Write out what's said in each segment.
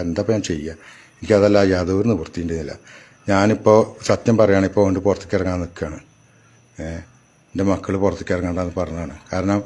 എന്താ ഞാൻ ചെയ്യുക എനിക്കതല്ല യാതൊരു നിവൃത്തിന്റെതില്ല ഞാനിപ്പോൾ സത്യം പറയുകയാണ് ഇപ്പോൾ കൊണ്ട് പുറത്തേക്ക് ഇറങ്ങാൻ നിൽക്കുകയാണ് എന്റെ മക്കൾ പുറത്തേക്ക് ഇറങ്ങണ്ടെന്ന് പറഞ്ഞതാണ്. കാരണം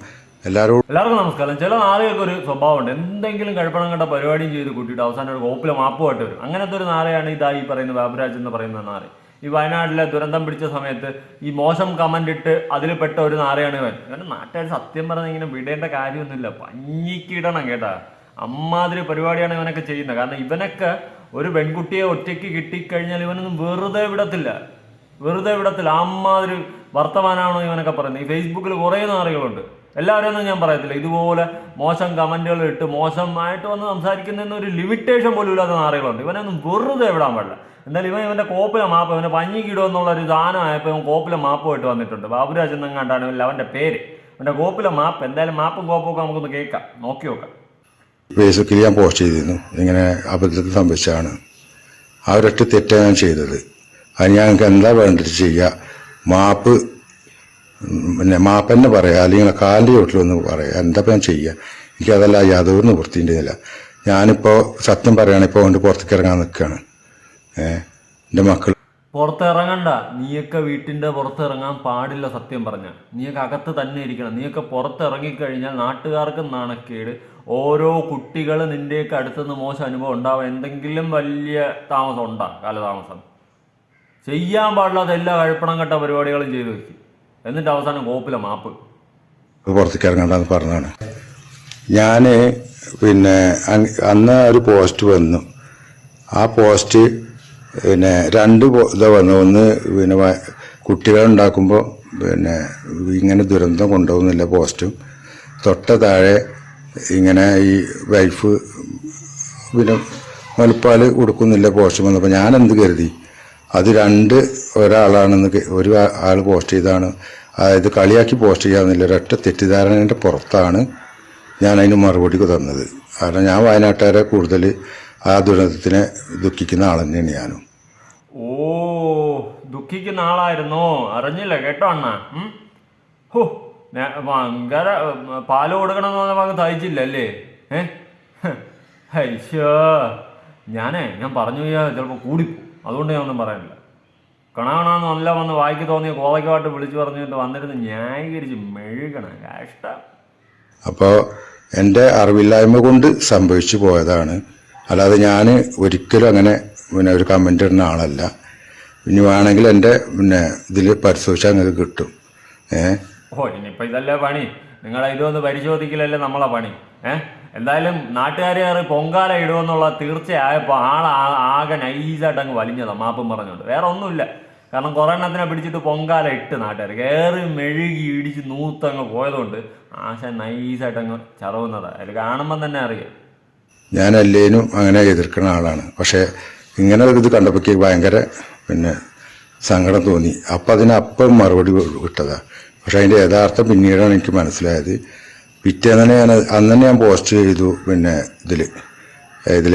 എല്ലാവരും എല്ലാവർക്കും നമസ്കാരം. ചില നാളുകൾക്ക് ഒരു സ്വഭാവമുണ്ട്. എന്തെങ്കിലും കഴിപ്പണം കണ്ട പരിപാടിയും ചെയ്ത് കൂട്ടിയിട്ട് അവസാനം ഒരു കോപ്പിലെ മാപ്പുമായിട്ട് വരും. അങ്ങനത്തെ ഒരു നാളെയാണ് ഇതാ ഈ പറയുന്ന ബാബുരാജ് എന്ന് പറയുന്ന നാളെ ഈ വയനാട്ടിലെ ദുരന്തം പിടിച്ച സമയത്ത് ഈ മോശം കമന്റ് ഇട്ട് അതിൽ പെട്ട ഒരു നാളെയാണ് ഇവൻ. കാരണം നാട്ടുകാർ സത്യം പറഞ്ഞിങ്ങനെ വിടേണ്ട കാര്യമൊന്നുമില്ല. പഞ്ഞിക്കിടണം കേട്ടാ. അമ്മാതിരി പരിപാടിയാണ് ഇവനൊക്കെ ചെയ്യുന്നത്. കാരണം ഇവനൊക്കെ ഒരു പെൺകുട്ടിയെ ഒറ്റയ്ക്ക് കിട്ടിക്കഴിഞ്ഞാൽ ഇവനൊന്നും വെറുതെ വിടത്തില്ല. വെറുതെ വിടത്തില്ല. അമ്മാതിരി വർത്തമാനമാണോ ഇവനൊക്കെ പറയുന്നത്. ഈ ഫേസ്ബുക്കിൽ കുറേ നാറികളുണ്ട്. എല്ലാവരെയും ഒന്നും ഞാൻ പറയത്തില്ല. ഇതുപോലെ മോശം കമന്റുകൾ ഇട്ട് മോശമായിട്ട് വന്ന് സംസാരിക്കുന്നതിന് ഒരു ലിമിറ്റേഷൻ പോലും ഇല്ലാത്ത നാറികളുണ്ട്. ഇവനൊന്നും വെറുതെ വിടാൻ പാടില്ല. എന്തായാലും ഇവൻ ഇവന്റെ കോപ്പിലെ മാപ്പ് ഇവന്റെ പഞ്ഞിക്കിടും എന്നുള്ള ഒരു ദാനമായപ്പോൾ ഇവൻ കോപ്പിലെ മാപ്പുമായിട്ട് വന്നിട്ടുണ്ട്. ബാബുരാജ് എന്നെങ്ങാണ്ടാണ് അവന്റെ പേര്. അവന്റെ കോപ്പിലെ മാപ്പ് എന്തായാലും മാപ്പും കോപ്പും ഒക്കെ നമുക്കൊന്ന് കേൾക്കാം. നോക്കി നോക്കാം. ഫേസ്ബുക്കിൽ ഞാൻ പോസ്റ്റ് ചെയ്തിരുന്നു. ഇങ്ങനെ അബദ്ധത്തിൽ സംഭവിച്ചാണ് ആ ഒരൊറ്റ തെറ്റാണ് ഞാൻ ചെയ്തത്. അത് ഞങ്ങൾക്ക് എന്താ വേണ്ടത് ചെയ്യുക മാപ്പ് പിന്നെ മാപ്പ് തന്നെ പറയാം. അല്ലെങ്കിൽ കാലിന്റെ ചോട്ടിലൊന്ന് പറയാം. എന്താ ഞാൻ ചെയ്യുക എനിക്കതല്ല യാതൊരു നിവൃത്തിന്റെതില്ല ഞാനിപ്പോൾ സത്യം പറയുകയാണ് ഇപ്പോൾ കൊണ്ട് പുറത്തേക്ക് ഇറങ്ങാൻ നിൽക്കുകയാണ്. ഏഹ് എന്റെ മക്കൾ പുറത്തിറങ്ങണ്ട. നീയൊക്കെ വീട്ടിന്റെ പുറത്തിറങ്ങാൻ പാടില്ല സത്യം പറഞ്ഞാൽ നീയൊക്കെ അകത്ത് തന്നെ ഇരിക്കണം. നീയൊക്കെ പുറത്തിറങ്ങിക്കഴിഞ്ഞാൽ നാട്ടുകാർക്ക് നാണക്കേട്. ഓരോ കുട്ടികൾ നിന്റെയൊക്കെ അടുത്തുനിന്ന് മോശം അനുഭവം ഉണ്ടാവും എന്തെങ്കിലും വലിയ താമസം ഉണ്ടാ? കാലതാമസം. ചെയ്യാൻ പാടില്ലാത്ത എല്ലാ കഴുപ്പണം കെട്ട പരിപാടികളും ചെയ്തു വെക്കി. എന്നിട്ട് അവസാനം കോപ്പിലെ മാപ്പ്. പുറത്തേക്ക് ഇറങ്ങണ്ടെന്ന് പറഞ്ഞാണ് ഞാൻ പിന്നെ അന്ന് ഒരു പോസ്റ്റ് വന്നു. ആ പോസ്റ്റ് പിന്നെ രണ്ട് ഇതാ വന്നു. ഒന്ന് പിന്നെ കുട്ടികളുണ്ടാക്കുമ്പോൾ പിന്നെ ഇങ്ങനെ ദുരന്തം കൊണ്ടുപോകുന്നില്ല പോസ്റ്റും. തൊട്ട താഴെ ഇങ്ങനെ ഈ വൈഫ് പിന്നെ മുലപ്പാൽ കൊടുക്കുന്നില്ല പോസ്റ്റ് വന്നപ്പോൾ ഞാൻ എന്ത് കരുതി? അത് രണ്ട് ഒരാളാണെന്ന് ഒരു ആൾ പോസ്റ്റ് ചെയ്താണ്. അതായത് കളിയാക്കി പോസ്റ്റ് ചെയ്യാവുന്നില്ല. ഒരൊറ്റ തെറ്റിദ്ധാരണയുടെ പുറത്താണ് ഞാൻ അതിന് മറുപടി തന്നത്. കാരണം ഞാൻ വയനാട്ടുകാരെ കൂടുതൽ ആ ദുരന്തത്തിനെ ദുഃഖിക്കുന്ന ആൾ തന്നെയാണ് ഞാനും. ഓ ദുഃഖിക്കുന്ന ആളായിരുന്നു അറിഞ്ഞില്ല? കേട്ടോ അണ്ണ? ഹോ ഭയങ്കര പാൽ കൊടുക്കണം എന്ന് പറഞ്ഞ ഭാഗം തയ്ച്ചില്ല അല്ലേ? ഏ? ഹൈശോ ഞാനേ ഞാൻ പറഞ്ഞു പോയാൽ ചിലപ്പോൾ കൂടി അതുകൊണ്ട് ഞാൻ ഒന്നും പറയാനില്ല. കണാകണമെന്ന് നല്ല വന്ന് വായിക്ക് തോന്നിയ കോതയ്ക്കുമായിട്ട് വിളിച്ചു പറഞ്ഞിട്ട് വന്നിരുന്ന് ന്യായീകരിച്ച് മെഴുകണം. കഷ്ടം അപ്പോൾ എന്റെ അറിവില്ലായ്മ കൊണ്ട് സംഭവിച്ചു പോയതാണ്. അല്ലാതെ ഞാൻ ഒരിക്കലും അങ്ങനെ പിന്നെ ഒരു കമന്റ് ഇടുന്ന ആളല്ല. ഇനി വേണമെങ്കിൽ എന്റെ പിന്നെ ഇതിൽ പരിശോധിച്ചാൽ നിങ്ങൾക്ക് കിട്ടും. ഏഹ് ഓ ഇനിയിപ്പോ ഇതല്ലേ പണി? നിങ്ങൾ ഇതൊന്ന് പരിശോധിക്കലല്ലേ നമ്മളെ പണി? ഏഹ് എന്തായാലും നാട്ടുകാരെ കയറി പൊങ്കാല ഇടുമെന്നുള്ള തീർച്ചയായപ്പോൾ ആൾ ആകെ നൈസായിട്ട് അങ്ങ് വലിഞ്ഞതാണ് മാപ്പും പറഞ്ഞോണ്ട്. വേറെ ഒന്നുമില്ല. കാരണം കുറേ എണ്ണത്തിനെ പിടിച്ചിട്ട് പൊങ്കാല ഇട്ട് നാട്ടുകാർ കയറി മെഴുകി ഇടിച്ച് നൂത്തങ്ങ് പോയതുകൊണ്ട് ആശ നൈസായിട്ട് അങ്ങ് ചതവുന്നതാണ് അതിൽ കാണുമ്പം തന്നെ അറിയാം. ഞാൻ അല്ലേനും അങ്ങനെ എതിർക്കുന്ന ആളാണ്. പക്ഷേ ഇങ്ങനെ ഒരു ഇത് കണ്ടപ്പോഴേക്ക് ഭയങ്കര പിന്നെ സങ്കടം തോന്നി. അപ്പം അതിനപ്പം മറുപടി കിട്ടതാണ് പക്ഷെ അതിന്റെ യഥാർത്ഥം പിന്നീടാണ് എനിക്ക് മനസ്സിലായത്. പിറ്റേന്ന് ഞാൻ അന്ന് തന്നെ ഞാൻ പോസ്റ്റ് ചെയ്തു പിന്നെ ഇതിൽ ഇതിൽ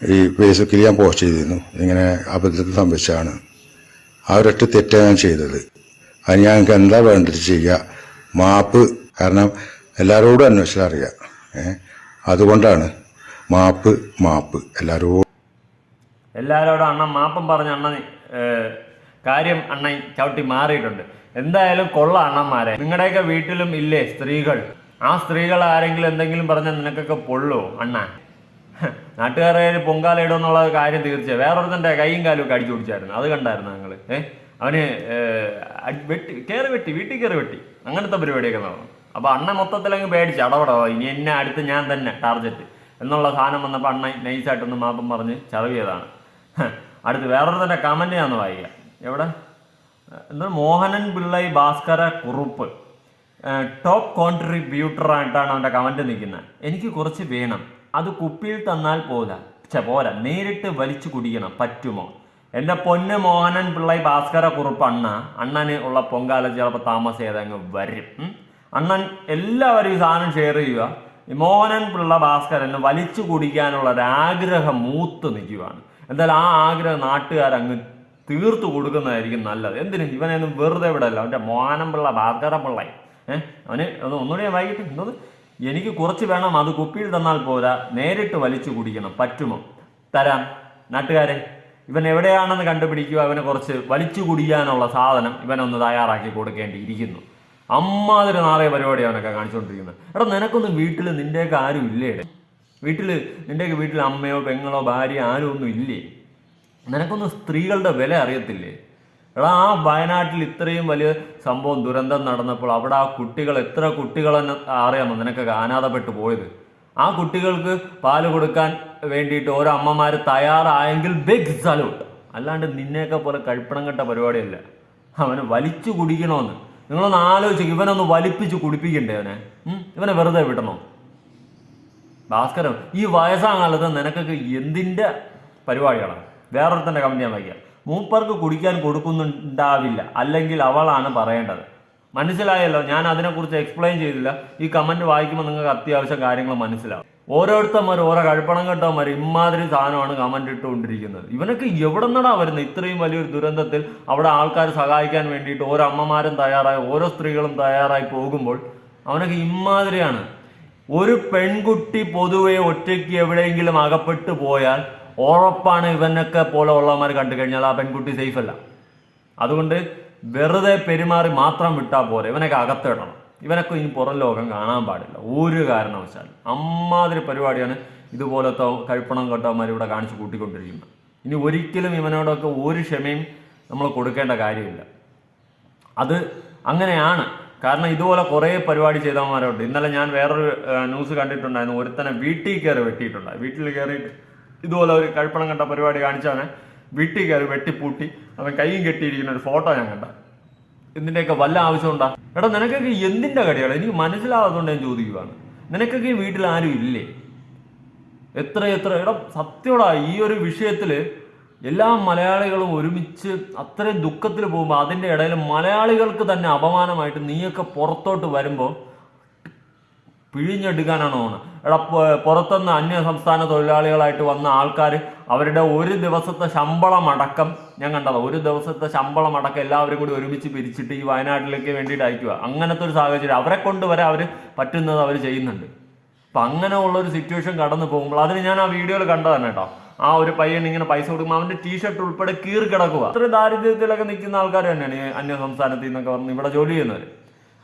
ഈ ഫേസ്ബുക്കിൽ ഞാൻ പോസ്റ്റ് ചെയ്തിരുന്നു. ഇങ്ങനെ അബദ്ധത്തിൽ സംഭവിച്ചതാണ്. ആ ഒരൊറ്റ തെറ്റാണ് ഞാൻ ചെയ്തത്. അത് ഞങ്ങൾക്ക് എന്താ വേണ്ടത് ചെയ്യുക മാപ്പ്. കാരണം എല്ലാവരോടും അന്വേഷിച്ചാൽ അറിയാം. അതുകൊണ്ടാണ് മാപ്പ് മാപ്പ്. എല്ലാവരോടും എല്ലാവരോടും അണ്ണൻ മാപ്പം പറഞ്ഞ അണ്ണൻ കാര്യം അണ്ണൻ ചവിട്ടി മാറിയിട്ടുണ്ട്. എന്തായാലും കൊള്ള അണ്ണന്മാരെ. നിങ്ങളുടെയൊക്കെ വീട്ടിലും ഇല്ലേ സ്ത്രീകൾ? ആ സ്ത്രീകൾ ആരെങ്കിലും എന്തെങ്കിലും പറഞ്ഞാൽ നിനക്കൊക്കെ പൊള്ളോ അണ്ണ? നാട്ടുകാരെ പൊങ്കാല ഇടുമെന്നുള്ള കാര്യം തീർച്ചയായും വേറൊരുത്തന്റെ കൈയും കാലും ഒക്കെ അടിച്ചു പിടിച്ചായിരുന്നു. അത് കണ്ടായിരുന്നു ഞങ്ങൾ ഏഹ് അവന് വെട്ടി കയറി വെട്ടി വീട്ടിൽ കയറി വെട്ടി. അങ്ങനത്തെ പരിപാടിയൊക്കെ നടന്നു. അപ്പോൾ അണ്ണ മൊത്തത്തിൽ അങ്ങ് പേടിച്ച് അടപടോ ഇനി എന്നെ അടുത്ത് ഞാൻ തന്നെ ടാർജറ്റ്. എന്നുള്ള സാധനം വന്നപ്പോൾ അണ്ണൻ നൈസായിട്ടൊന്ന് മാപ്പം പറഞ്ഞ് ചറവിയതാണ് ഹ, അടുത്ത് വേറൊരു തന്നെ കമന്റ് ഞാൻ വായിക്കാം. എവിടെ? എന്താ മോഹനൻ പിള്ളൈ ഭാസ്കര കുറുപ്പ്. ടോപ്പ് കോൺട്രിബ്യൂട്ടർ ആയിട്ടാണ് അവന്റെ കമന്റ് നിൽക്കുന്നത്. എനിക്ക് കുറച്ച് വേണം. അത് കുപ്പിയിൽ തന്നാൽ പോരാ. പക്ഷെ പോരാ. നേരിട്ട് വലിച്ചു കുടിക്കണം. പറ്റുമോ? എന്റെ പൊന്ന് മോഹനൻ പിള്ളൈ ഭാസ്കര കുറുപ്പ് അണ്ണ. അണ്ണന് ഉള്ള പൊങ്കാല ചിലപ്പോൾ താമസം ഏതങ്ങ് വരും. അണ്ണൻ എല്ലാവരും ഈ സാധനം ഷെയർ ചെയ്യുക. മോഹനൻ പിള്ള ഭാസ്കരന് വലിച്ചു കുടിക്കാനുള്ള ഒരു ആഗ്രഹം മൂത്ത് നിൽക്കുകയാണ്. എന്തായാലും ആ ആഗ്രഹം നാട്ടുകാരങ്ങ് തീർത്തു കൊടുക്കുന്നതായിരിക്കും നല്ലത്. എന്തിനും? ഇവനെയൊന്നും വെറുതെ വിടല്ല. അവന്റെ മോഹനം പിള്ള ഭാഗം പിള്ള. ഏഹ് അവന് അത് ഒന്നുകൂടി ഞാൻ വൈകിട്ട് എന്തോന്ന്? എനിക്ക് കുറച്ച് വേണം അത് കുപ്പിയിൽ തന്നാൽ പോരാ. നേരിട്ട് വലിച്ചു കുടിക്കണം. പറ്റുമോ? തരാം. നാട്ടുകാരെ ഇവൻ എവിടെയാണെന്ന് കണ്ടുപിടിക്കുക. അവനെ കുറച്ച് വലിച്ചു കുടിക്കാനുള്ള സാധനം ഇവനൊന്ന് തയ്യാറാക്കി കൊടുക്കേണ്ടിയിരിക്കുന്നു. അമ്മാതിരി നാളെ പരിപാടി അവനൊക്കെ കാണിച്ചുകൊണ്ടിരിക്കുന്നത് എടാ നിനക്കൊന്നും വീട്ടിൽ നിന്റെയൊക്കെ ആരും ഇല്ലേ? വീട്ടിൽ നിന്റെയൊക്കെ വീട്ടിൽ അമ്മയോ പെങ്ങളോ ഭാര്യ ആരും ഒന്നും ഇല്ലേ? നിനക്കൊന്നും സ്ത്രീകളുടെ വില അറിയത്തില്ലേ? എടാ ആ വയനാട്ടിൽ ഇത്രയും വലിയ സംഭവം ദുരന്തം നടന്നപ്പോൾ അവിടെ ആ കുട്ടികൾ എത്ര കുട്ടികളെന്ന് അറിയാമോ നിനക്കൊക്കെ അനാഥപ്പെട്ടു പോയത്? ആ കുട്ടികൾക്ക് പാൽ കൊടുക്കാൻ വേണ്ടിയിട്ട് ഓരോ അമ്മമാർ തയ്യാറായെങ്കിൽ ബിഗ് സലൂട്ട് അല്ലാണ്ട് നിന്നെയൊക്കെ പോലെ കഴിപ്പണം കെട്ട പരിപാടിയല്ല. അവന് വലിച്ചു കുടിക്കണമെന്ന് നിങ്ങളൊന്ന് ആലോചിച്ച് ഇവനൊന്ന് വലിപ്പിച്ച് കുടിപ്പിക്കണ്ടേ അവനെ? ഇവനെ വെറുതെ വിടണോ? ഭാസ്കരം ഈ വയസ്സാം കാലത്ത് നിനക്കൊക്കെ എന്തിന്റെ പരിപാടികളാണ് വേറൊരുത്തന്റെ കമന്റ് ഞാൻ വയ്ക്കാം. മൂപ്പർക്ക് കുടിക്കാൻ കൊടുക്കുന്നുണ്ടാവില്ല അല്ലെങ്കിൽ അവളാണ് പറയേണ്ടത്. മനസ്സിലായല്ലോ? ഞാൻ അതിനെക്കുറിച്ച് എക്സ്പ്ലെയിൻ ചെയ്തില്ല. ഈ കമന്റ് വായിക്കുമ്പോൾ നിങ്ങൾക്ക് അത്യാവശ്യം കാര്യങ്ങൾ മനസ്സിലാവും. ഓരോരുത്തന്മാർ ഓരോ കഴുപ്പണം കെട്ടവന്മാർ ഇമാതിരി സാധനമാണ് കമന്റ് ഇട്ടുകൊണ്ടിരിക്കുന്നത്. ഇവനൊക്കെ എവിടെ നിന്നാ വരുന്നത് ഇത്രയും വലിയൊരു ദുരന്തത്തിൽ അവിടെ ആൾക്കാർ സഹായിക്കാൻ വേണ്ടിയിട്ട് ഓരോ അമ്മമാരും തയ്യാറായി ഓരോ സ്ത്രീകളും തയ്യാറായി പോകുമ്പോൾ അവനൊക്കെ ഇമാതിരിയാണ് ഒരു പെൺകുട്ടി പൊതുവെ ഒറ്റയ്ക്ക് എവിടെയെങ്കിലും അകപ്പെട്ടു പോയാൽ ഉറപ്പാണ് ഇവനൊക്കെ പോലെ ഉള്ളവന്മാർ കണ്ടു കഴിഞ്ഞാൽ ആ പെൺകുട്ടി സേഫ് അല്ല. അതുകൊണ്ട് വെറുതെ പെരുമാറി മാത്രം വിട്ടാൽ പോരെ. ഇവനൊക്കെ അകത്തിടണം. ഇവനൊക്കെ ഇനി പുറം ലോകം കാണാൻ പാടില്ല. ഒരു കാരണവശാലും. അമ്മാതിരി പരിപാടിയാണ് ഇതുപോലത്തെ കഴിപ്പണം കെട്ടവന്മാർ ഇവിടെ കാണിച്ചു കൂട്ടിക്കൊണ്ടിരിക്കുന്നത്. ഇനി ഒരിക്കലും ഇവനോടൊക്കെ ഒരു ക്ഷമയും നമ്മൾ കൊടുക്കേണ്ട കാര്യമില്ല. അത് അങ്ങനെയാണ്. കാരണം ഇതുപോലെ കുറേ പരിപാടി ചെയ്തവന്മാരുണ്ട്. ഇന്നലെ ഞാൻ വേറൊരു ന്യൂസ് കണ്ടിട്ടുണ്ടായിരുന്നു. ഒരുത്തനെ വീട്ടിൽ കയറി വെട്ടിയിട്ടുണ്ട്. വീട്ടിൽ കയറിയിട്ട് ഇതുപോലെ ഒരു കഴിപ്പണം കണ്ട പരിപാടി കാണിച്ചവനെ വീട്ടിൽ കയറി വെട്ടിപ്പൂട്ടി. അവൻ കൈയും കെട്ടിയിരിക്കുന്ന ഒരു ഫോട്ടോ ഞാൻ കണ്ട. ഇതിന്റെയൊക്കെ വല്ല ആവശ്യമുണ്ടാ എടാ നിനക്കൊക്കെ എന്തിന്റെ കടിയാണ് എനിക്ക് മനസ്സിലാവാത്തതുകൊണ്ട് ഞാൻ ചോദിക്കുവാണ്. നിനക്കൊക്കെ വീട്ടിൽ ആരും ഇല്ലേ? എത്ര എത്ര എടാ സത്യോടാ ഈ ഒരു വിഷയത്തിൽ എല്ലാ മലയാളികളും ഒരുമിച്ച് അത്രയും ദുഃഖത്തിൽ പോകുമ്പോൾ അതിന്റെ ഇടയിൽ മലയാളികൾക്ക് തന്നെ അപമാനമായിട്ട് നീയൊക്കെ പുറത്തോട്ട് വരുമ്പോൾ പിഴിഞ്ഞെടുക്കാനാണ് തോന്നുന്നത്. എടാ പുറത്തുനിന്ന് അന്യ സംസ്ഥാന തൊഴിലാളികളായിട്ട് വന്ന ആൾക്കാർ അവരുടെ ഒരു ദിവസത്തെ ശമ്പളം അടക്കം ഞാൻ കണ്ടത് ഒരു ദിവസത്തെ ശമ്പളം അടക്കം എല്ലാവരും കൂടി ഒരുമിച്ച് പിരിച്ചിട്ട് ഈ വയനാട്ടിലേക്ക് വേണ്ടിയിട്ട് അയക്കുക. അങ്ങനത്തെ ഒരു സാഹചര്യം അവരെ കൊണ്ടുവരെ അവർ പറ്റുന്നത് അവർ ചെയ്യുന്നുണ്ട്. അപ്പം അങ്ങനെയുള്ളൊരു ഒരു സിറ്റുവേഷൻ കടന്നു പോകുമ്പോൾ അതിന് ഞാൻ ആ വീഡിയോയിൽ കണ്ടതാണ് കേട്ടോ. ആ ഒരു പയ്യൻ ഇങ്ങനെ പൈസ കൊടുക്കുമ്പോൾ അവന്റെ ടീഷർട്ട് ഉൾപ്പെടെ കീറി കിടക്കുക അത്ര ദാരിദ്ര്യത്തിലൊക്കെ നിൽക്കുന്ന ആൾക്കാർ തന്നെയാണ് അന്യ സംസ്ഥാനത്തിൽ നിന്നൊക്കെ വന്ന് ഇവിടെ ജോലി ചെയ്യുന്നവർ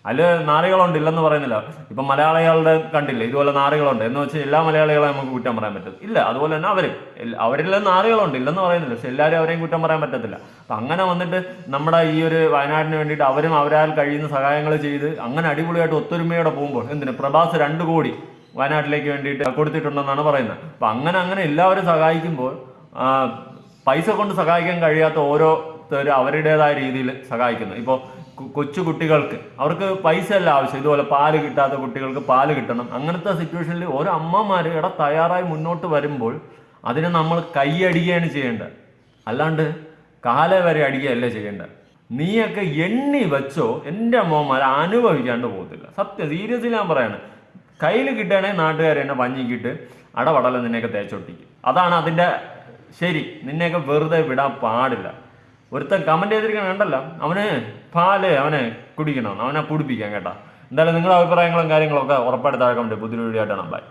അതിൽ നാറികളുണ്ട് ഇല്ലെന്ന് പറയുന്നില്ല. ഇപ്പം മലയാളികളുടെ കണ്ടില്ലേ ഇതുപോലെ നാറികളുണ്ട്. എന്ന് വെച്ചാൽ എല്ലാ മലയാളികളെ നമുക്ക് കുറ്റം പറയാൻ പറ്റും. ഇല്ല അതുപോലെ തന്നെ അവരും. അവരിൽ നാറികളുണ്ട് ഇല്ലെന്ന് പറയുന്നില്ല. പക്ഷെ എല്ലാവരും അവരെയും കുറ്റം പറയാൻ പറ്റത്തില്ല. അപ്പം അങ്ങനെ വന്നിട്ട് നമ്മുടെ ഈ ഒരു വയനാടിന് വേണ്ടിയിട്ട് അവരും അവരാൽ കഴിയുന്ന സഹായങ്ങൾ ചെയ്ത് അങ്ങനെ അടിപൊളിയായിട്ട് ഒത്തൊരുമയോടെ പോകുമ്പോൾ എന്തിന്? പ്രഭാസ് രണ്ട് കോടി വയനാട്ടിലേക്ക് വേണ്ടിയിട്ട് കൊടുത്തിട്ടുണ്ടെന്നാണ് പറയുന്നത്. അപ്പം അങ്ങനെ അങ്ങനെ എല്ലാവരും സഹായിക്കുമ്പോൾ പൈസ കൊണ്ട് സഹായിക്കാൻ കഴിയാത്ത ഓരോരുത്തർ അവരുടേതായ രീതിയിൽ സഹായിക്കുന്നു. ഇപ്പോൾ കൊച്ചു കുട്ടികൾക്ക് അവർക്ക് പൈസ അല്ല ആവശ്യം. ഇതുപോലെ പാൽ കിട്ടാത്ത കുട്ടികൾക്ക് പാൽ കിട്ടണം. അങ്ങനത്തെ സിറ്റുവേഷനിൽ ഓരോ അമ്മമാർ ഇവിടെ തയ്യാറായി മുന്നോട്ട് വരുമ്പോൾ അതിനെ നമ്മൾ കൈയടിക്കുകയാണ് ചെയ്യേണ്ടത്. അല്ലാണ്ട് കാല വരെ അടിക്കുകയല്ല ചെയ്യേണ്ടത്. നീയൊക്കെ എണ്ണി വെച്ചോ എന്റെ അമ്മമാർ അനുഭവിക്കാണ്ട് പോകത്തില്ല. സത്യം സീരിയസ്ലി ഞാൻ പറയാണ്. കയ്യിൽ കിട്ടുകയാണെങ്കിൽ നാട്ടുകാർ എന്നെ വഞ്ഞിക്കിട്ട് അടവടല നിന്നെയൊക്കെ തേച്ചൊട്ടിക്കും. അതാണ് അതിന്റെ ശരി. നിന്നെയൊക്കെ വെറുതെ വിടാൻ പാടില്ല. ഒരുത്തൻ കമന്റ് ചെയ്തിരിക്കണം കണ്ടല്ലോ? അവന് പാൽ അവനെ കുടിക്കണം അവനെ കുടിപ്പിക്കാം കേട്ടോ. എന്തായാലും നിങ്ങളുടെ അഭിപ്രായങ്ങളും കാര്യങ്ങളൊക്കെ ഉറപ്പായിട്ട് താഴെ കമന്റ് പുതിയൊരു വീഡിയോ ആയിട്ടാണ് ബൈ